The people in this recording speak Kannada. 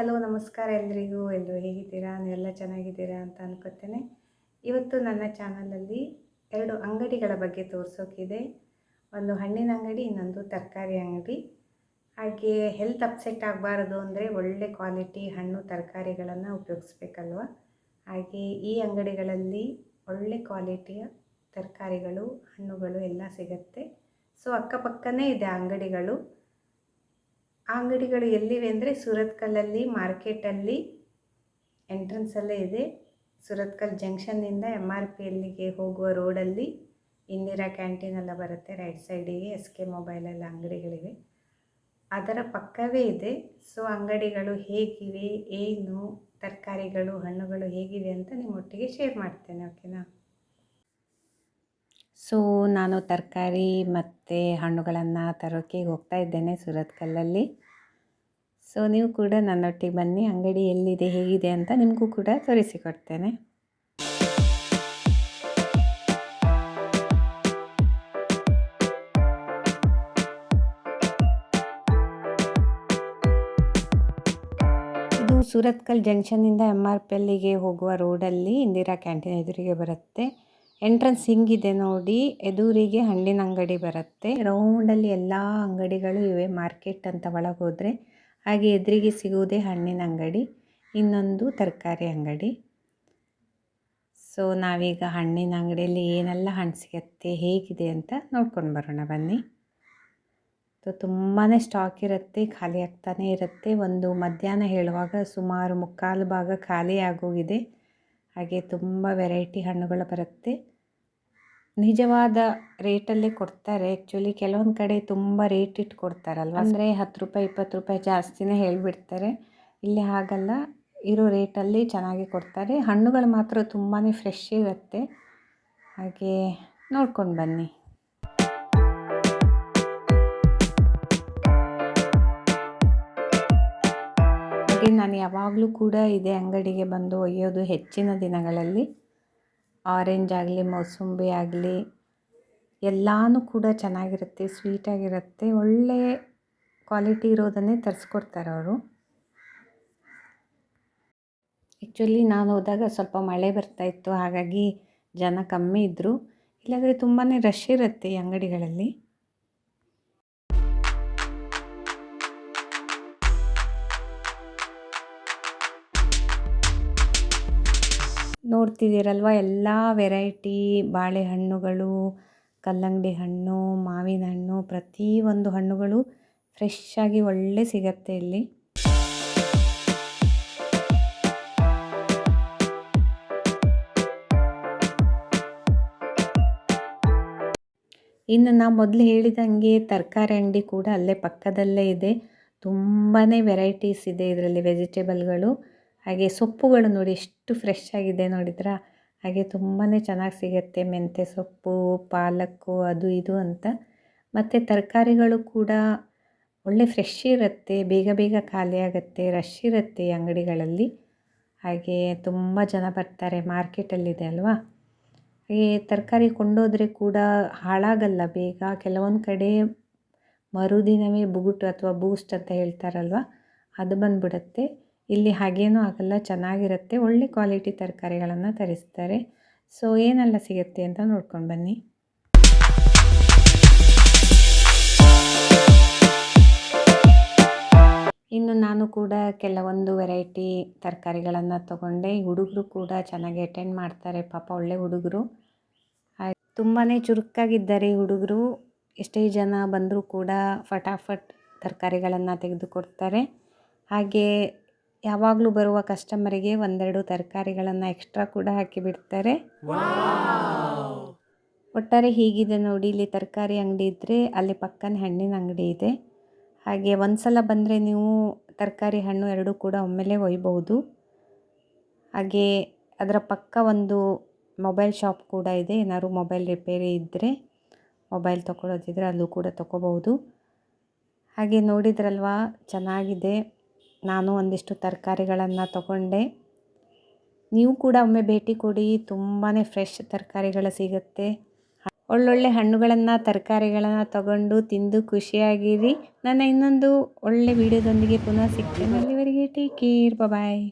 ಹಲೋ, ನಮಸ್ಕಾರ ಎಲ್ರಿಗೂ. ಎಲ್ಲರೂ ಹೇಗಿದ್ದೀರಾ? ನೀವೆಲ್ಲ ಚೆನ್ನಾಗಿದ್ದೀರಾ ಅಂತ ಅನ್ಕೋತೇನೆ. ಇವತ್ತು ನನ್ನ ಚಾನಲಲ್ಲಿ ಎರಡು ಅಂಗಡಿಗಳ ಬಗ್ಗೆ ತೋರಿಸೋಕ್ಕಿದೆ ಒಂದು ಹಣ್ಣಿನ ಅಂಗಡಿ, ಇನ್ನೊಂದು ತರಕಾರಿ ಅಂಗಡಿ. ಹಾಗೆ ಹೆಲ್ತ್ ಅಪ್ಸೆಟ್ ಆಗಬಾರದು ಅಂದರೆ ಒಳ್ಳೆ ಕ್ವಾಲಿಟಿ ಹಣ್ಣು, ತರಕಾರಿಗಳನ್ನು ಉಪಯೋಗಿಸ್ಬೇಕಲ್ವ? ಹಾಗೆ ಈ ಅಂಗಡಿಗಳಲ್ಲಿ ಒಳ್ಳೆ ಕ್ವಾಲಿಟಿಯ ತರಕಾರಿಗಳು, ಹಣ್ಣುಗಳು ಎಲ್ಲ ಸಿಗುತ್ತೆ. ಸೊ ಅಕ್ಕಪಕ್ಕನೇ ಇದೆ ಅಂಗಡಿಗಳು. ಆ ಅಂಗಡಿಗಳು ಎಲ್ಲಿವೆ ಅಂದರೆ ಸುರತ್ಕಲ್ಲಲ್ಲಿ, ಮಾರ್ಕೆಟಲ್ಲಿ, ಎಂಟ್ರೆನ್ಸಲ್ಲೇ ಇದೆ. ಸುರತ್ಕಲ್ ಜಂಕ್ಷನ್ನಿಂದ ಎಂ ಆರ್ ಪಿ ಎಲ್ಲಿಗೆ ಹೋಗುವ ರೋಡಲ್ಲಿ ಇಂದಿರಾ ಕ್ಯಾಂಟೀನ್ ಎಲ್ಲ ಬರುತ್ತೆ. ರೈಟ್ ಸೈಡಿಗೆ ಎಸ್ ಕೆ ಮೊಬೈಲೆಲ್ಲ ಅಂಗಡಿಗಳಿವೆ. ಅದರ ಪಕ್ಕವೇ ಇದೆ. ಸೊ, ಅಂಗಡಿಗಳು ಹೇಗಿವೆ, ಏನು, ತರಕಾರಿಗಳು, ಹಣ್ಣುಗಳು ಹೇಗಿವೆ ಅಂತ ನಿಮ್ಮೊಟ್ಟಿಗೆ ಶೇರ್ ಮಾಡ್ತೇನೆ ಓಕೆನಾ ಸೊ, ನಾನು ತರಕಾರಿ ಮತ್ತು ಹಣ್ಣುಗಳನ್ನು ತರೋಕ್ಕೆ ಹೋಗ್ತಾ ಇದ್ದೇನೆ ಸುರತ್ಕಲ್ಲಲ್ಲಿ ಸೊ, ನೀವು ಕೂಡ ನನ್ನೊಟ್ಟಿಗೆ ಬನ್ನಿ. ಅಂಗಡಿ ಎಲ್ಲಿದೆ, ಹೇಗಿದೆ ಅಂತ ನಿಮಗೂ ಕೂಡ ತೋರಿಸಿಕೊಡ್ತೇನೆ. ಇದು ಸುರತ್ಕಲ್ ಜಂಕ್ಷನ್ನಿಂದ ಎಂ ಆರ್ ಪಿ ಎಲ್ಲಿಗೆ ಹೋಗುವ ರೋಡಲ್ಲಿ ಇಂದಿರಾ ಕ್ಯಾಂಟೀನ್ ಎದುರಿಗೆ ಬರುತ್ತೆ. ಎಂಟ್ರೆನ್ಸ್ ಹಿಂಗಿದೆ ನೋಡಿ. ಎದುರಿಗೆ ಹಣ್ಣಿನ ಅಂಗಡಿ ಬರುತ್ತೆ. ರೌಂಡಲ್ಲಿ ಎಲ್ಲ ಅಂಗಡಿಗಳು ಇವೆ. ಮಾರ್ಕೆಟ್ ಅಂತ ಒಳಗೋದ್ರೆ. ಹಾಗೆ ಎದುರಿಗೆ ಸಿಗುವುದೇ ಹಣ್ಣಿನ ಅಂಗಡಿ. ಇನ್ನೊಂದು ತರಕಾರಿ ಅಂಗಡಿ. ಸೊ ನಾವೀಗ ಹಣ್ಣಿನ ಅಂಗಡಿಯಲ್ಲಿ ಏನೆಲ್ಲ ಹಣ್ಣು ಸಿಗತ್ತೆ, ಹೇಗಿದೆ ಅಂತ ನೋಡ್ಕೊಂಡು ಬರೋಣ. ಬನ್ನಿ. ಸೊ ತುಂಬಾ ಸ್ಟಾಕ್ ಇರುತ್ತೆ, ಖಾಲಿ ಆಗ್ತಾನೇ ಇರುತ್ತೆ. ಒಂದು ಮಧ್ಯಾಹ್ನ ಹೇಳುವಾಗ ಸುಮಾರು ಮುಕ್ಕಾಲು ಭಾಗ ಖಾಲಿ ಆಗೋಗಿದೆ. ಹಾಗೆ ತುಂಬ ವೆರೈಟಿ ಹಣ್ಣುಗಳು ಬರುತ್ತೆ. ನಿಜವಾದ ರೇಟಲ್ಲೇ ಕೊಡ್ತಾರೆ. ಆ್ಯಕ್ಚುಲಿ ಕೆಲವೊಂದು ಕಡೆ ತುಂಬ ರೇಟ್ ಇಟ್ಟು ಕೊಡ್ತಾರಲ್ವ? ಅಂದರೆ ಹತ್ತು ರೂಪಾಯಿ ಇಪ್ಪತ್ತು ರೂಪಾಯಿ ಜಾಸ್ತಿನೇ ಹೇಳಿಬಿಡ್ತಾರೆ. ಇಲ್ಲಿ ಹಾಗಲ್ಲ ಇರೋ ರೇಟಲ್ಲಿ ಚೆನ್ನಾಗಿ ಕೊಡ್ತಾರೆ. ಹಣ್ಣುಗಳು ಮಾತ್ರ ತುಂಬಾ ಫ್ರೆಶ್ ಇರುತ್ತೆ. ಹಾಗೆ ನೋಡ್ಕೊಂಡು ಬನ್ನಿ. ಹಾಗೆ ನಾನು ಯಾವಾಗಲೂ ಕೂಡ ಇದೇ ಅಂಗಡಿಗೆ ಬಂದು ಒಯ್ಯೋದು ಹೆಚ್ಚಿನ ದಿನಗಳಲ್ಲಿ. ಆರೆಂಜ್ ಆಗಲಿ, ಮೌಸಂಬಿ ಆಗಲಿ, ಎಲ್ಲಾನು ಕೂಡ ಚೆನ್ನಾಗಿರುತ್ತೆ, ಸ್ವೀಟಾಗಿರುತ್ತೆ, ಒಳ್ಳೆ ಕ್ವಾಲಿಟಿ ಇರೋದನ್ನೇ ತರಿಸ್ಕೊಡ್ತಾರೆ ಅವರು. ಆ್ಯಕ್ಚುಲಿ ನಾನು ಹೋದಾಗ ಸ್ವಲ್ಪ ಮಳೆ ಬರ್ತಾಯಿತ್ತು ಹಾಗಾಗಿ ಜನ ಕಮ್ಮಿ ಇದ್ದರು ಇಲ್ಲಾಂದರೆ ತುಂಬಾ ರಶ್ ಇರುತ್ತೆ ಈ ಅಂಗಡಿಗಳಲ್ಲಿ. ನೋಡ್ತಿದ್ದೀರಲ್ವ? ಎಲ್ಲ ವೆರೈಟಿ ಬಾಳೆಹಣ್ಣುಗಳು, ಕಲ್ಲಂಗಡಿ ಹಣ್ಣು, ಮಾವಿನ ಹಣ್ಣು ಪ್ರತಿಯೊಂದು ಹಣ್ಣುಗಳು ಫ್ರೆಶ್ ಆಗಿ ಒಳ್ಳೆ ಸಿಗತ್ತೆ ಇಲ್ಲಿ. ಇನ್ನು ನಾವು ಮೊದಲು ಹೇಳಿದಂಗೆ ತರಕಾರಿ ಅಂಗಡಿ ಕೂಡ ಅಲ್ಲೇ ಪಕ್ಕದಲ್ಲೇ ಇದೆ. ತುಂಬಾ ವೆರೈಟೀಸ್ ಇದೆ ಇದರಲ್ಲಿ ವೆಜಿಟೇಬಲ್ಗಳು. ಹಾಗೆ ಸೊಪ್ಪುಗಳು ನೋಡಿ ಎಷ್ಟು ಫ್ರೆಶ್ ಆಗಿದೆ ನೋಡಿದ್ರಾ? ಹಾಗೆ ತುಂಬಾ ಚೆನ್ನಾಗಿ ಸಿಗುತ್ತೆ ಮೆಂತ್ಯ ಸೊಪ್ಪು, ಪಾಲಕ್ಕು, ಅದು ಇದು ಅಂತ. ಮತ್ತು ತರಕಾರಿಗಳು ಕೂಡ ಒಳ್ಳೆ ಫ್ರೆಶ್ ಇರುತ್ತೆ, ಬೇಗ ಬೇಗ ಖಾಲಿ ಆಗುತ್ತೆ ರಶ್ ಇರುತ್ತೆ ಅಂಗಡಿಗಳಲ್ಲಿ. ಹಾಗೆ ತುಂಬ ಜನ ಬರ್ತಾರೆ ಮಾರ್ಕೆಟಲ್ಲಿದೆ ಅಲ್ವಾ? ಹಾಗೆ ತರಕಾರಿ ಕೊಂಡೋದ್ರೆ ಕೂಡ ಹಾಳಾಗಲ್ಲ, ಬೇಗ ಕೆಲವೊಂದು ಕಡೆ ಮರುದಿನವೇ ಬುಗುಟು ಅಥವಾ ಬೂಸ್ಟ್ ಅಂತ ಹೇಳ್ತಾರಲ್ವ? ಅದು ಬಂದುಬಿಡುತ್ತೆ. ಇಲ್ಲಿ ಹಾಗೇನೂ ಆಗಲ್ಲ, ಚೆನ್ನಾಗಿರುತ್ತೆ. ಒಳ್ಳೆ ಕ್ವಾಲಿಟಿ ತರಕಾರಿಗಳನ್ನು ತರಿಸ್ತಾರೆ. ಸೊ, ಏನೆಲ್ಲ ಸಿಗುತ್ತೆ ಅಂತ ನೋಡ್ಕೊಂಡು ಬನ್ನಿ. ಇನ್ನು ನಾನು ಕೂಡ ಕೆಲವೊಂದು ವೆರೈಟಿ ತರಕಾರಿಗಳನ್ನು ತಗೊಂಡೆ. ಹುಡುಗರು ಕೂಡ ಚೆನ್ನಾಗಿ ಅಟೆಂಡ್ ಮಾಡ್ತಾರೆ. ಪಾಪ ಒಳ್ಳೆ ಹುಡುಗರು. ತುಂಬಾ ಚುರುಕಾಗಿದ್ದಾರೆ ಹುಡುಗರು. ಎಷ್ಟೇ ಜನ ಬಂದರೂ ಕೂಡ ಫಟಾಫಟ್ ತರಕಾರಿಗಳನ್ನು ತೆಗೆದುಕೊಡ್ತಾರೆ. ಹಾಗೆ ಯಾವಾಗಲೂ ಬರುವ ಕಸ್ಟಮರಿಗೆ ಒಂದೆರಡು ತರಕಾರಿಗಳನ್ನು ಎಕ್ಸ್ಟ್ರಾ ಕೂಡ ಹಾಕಿಬಿಡ್ತಾರೆ ಒಟ್ಟಾರೆ ಹೀಗಿದೆ ನೋಡಿ ಇಲ್ಲಿ ತರಕಾರಿ ಅಂಗಡಿ ಇದ್ದರೆ ಅಲ್ಲಿ ಪಕ್ಕನ ಹಣ್ಣಿನ ಅಂಗಡಿ ಇದೆ. ಹಾಗೆ ಒಂದು ಸಲ ಬಂದರೆ ನೀವು ತರಕಾರಿ ಹಣ್ಣು ಎರಡೂ ಕೂಡ ಒಮ್ಮೆಲೇ ಒಯ್ಬೋದು ಹಾಗೆ ಅದರ ಪಕ್ಕ ಒಂದು ಮೊಬೈಲ್ ಶಾಪ್ ಕೂಡ ಇದೆ. ಏನಾದ್ರು ಮೊಬೈಲ್ ರಿಪೇರಿ ಇದ್ದರೆ ಮೊಬೈಲ್ ತೊಗೊಳೋದಿದ್ರೆ ಅಲ್ಲೂ ಕೂಡ ತೊಗೋಬೋದು ಹಾಗೆ ನೋಡಿದ್ರಲ್ವಾ ಚೆನ್ನಾಗಿದೆ. ನಾನು ಒಂದಿಷ್ಟು ತರಕಾರಿಗಳನ್ನು ತಗೊಂಡೆ. ನೀವು ಕೂಡ ಒಮ್ಮೆ ಭೇಟಿ ಕೊಡಿ ತುಂಬಾ ಫ್ರೆಶ್ ತರಕಾರಿಗಳು ಸಿಗುತ್ತೆ. ಒಳ್ಳೊಳ್ಳೆ ಹಣ್ಣುಗಳನ್ನು, ತರಕಾರಿಗಳನ್ನು ತಗೊಂಡು ತಿಂದು ಖುಷಿಯಾಗಿರಿ. ನನ್ನ ಇನ್ನೊಂದು ಒಳ್ಳೆ ವಿಡಿಯೋದೊಂದಿಗೆ ಪುನಃ ಸಿಗ್ತೇನೆ. ಅಲ್ಲಿವರೆಗೆ ಟೇಕ್ ಕೇರ್ ಬಾಯ್